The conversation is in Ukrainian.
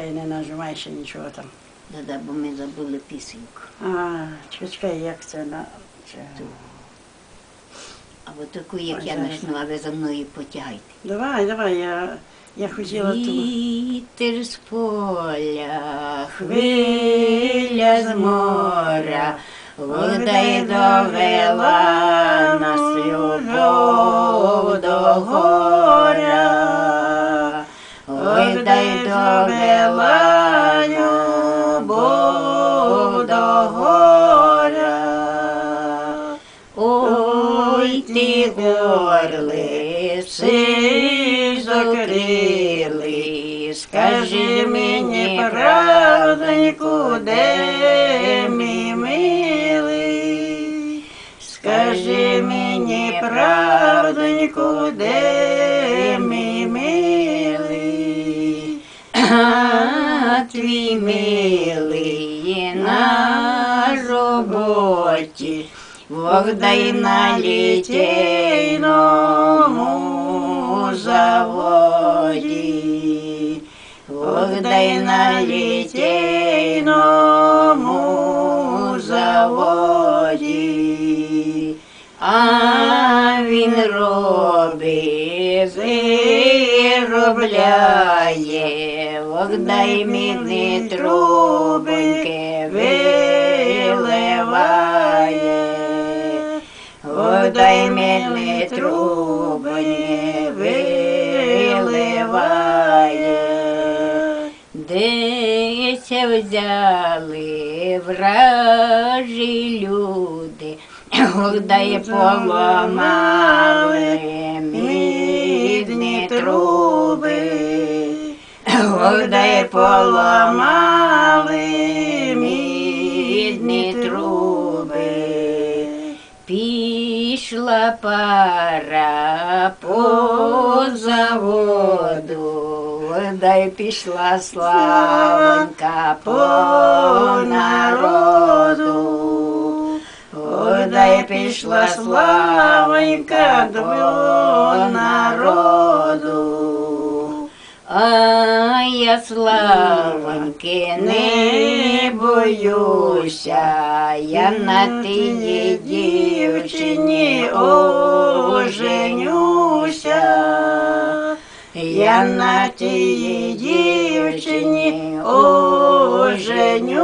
Я не нажимай ще нічого там. Да-да, бо ми забули пісеньку. А, чекай, як це на. Це... Або таку, як Ой, я зараз. почну, а ви за мною потягайте. Давай, давай, я, я хотіла ту. Вітер з поля, хвиля з моря, вода й довела нас Дай довела любов до горя. Ой, ти орли, силь закрили, скажи мені правдоньку, де мій милий, скажи мені правдоньку, де твій милий на роботі. Вогдай на літейному заводі, Вогдай на літейному заводі, а він робить, Виробляє, Вогдай мідні трубоньки виливає. Водай медні трубоні виливає, Десь взяли вражі люди, Водай поламали мідні труби, Водай поламали мідні труби. Пішла пара по заводу, дай пішла славонька по народу. Дай пішла славонька до народу. А я славоньки не боюся, я на тієї дівчині оженюся. Я на тій дівчині оженюся.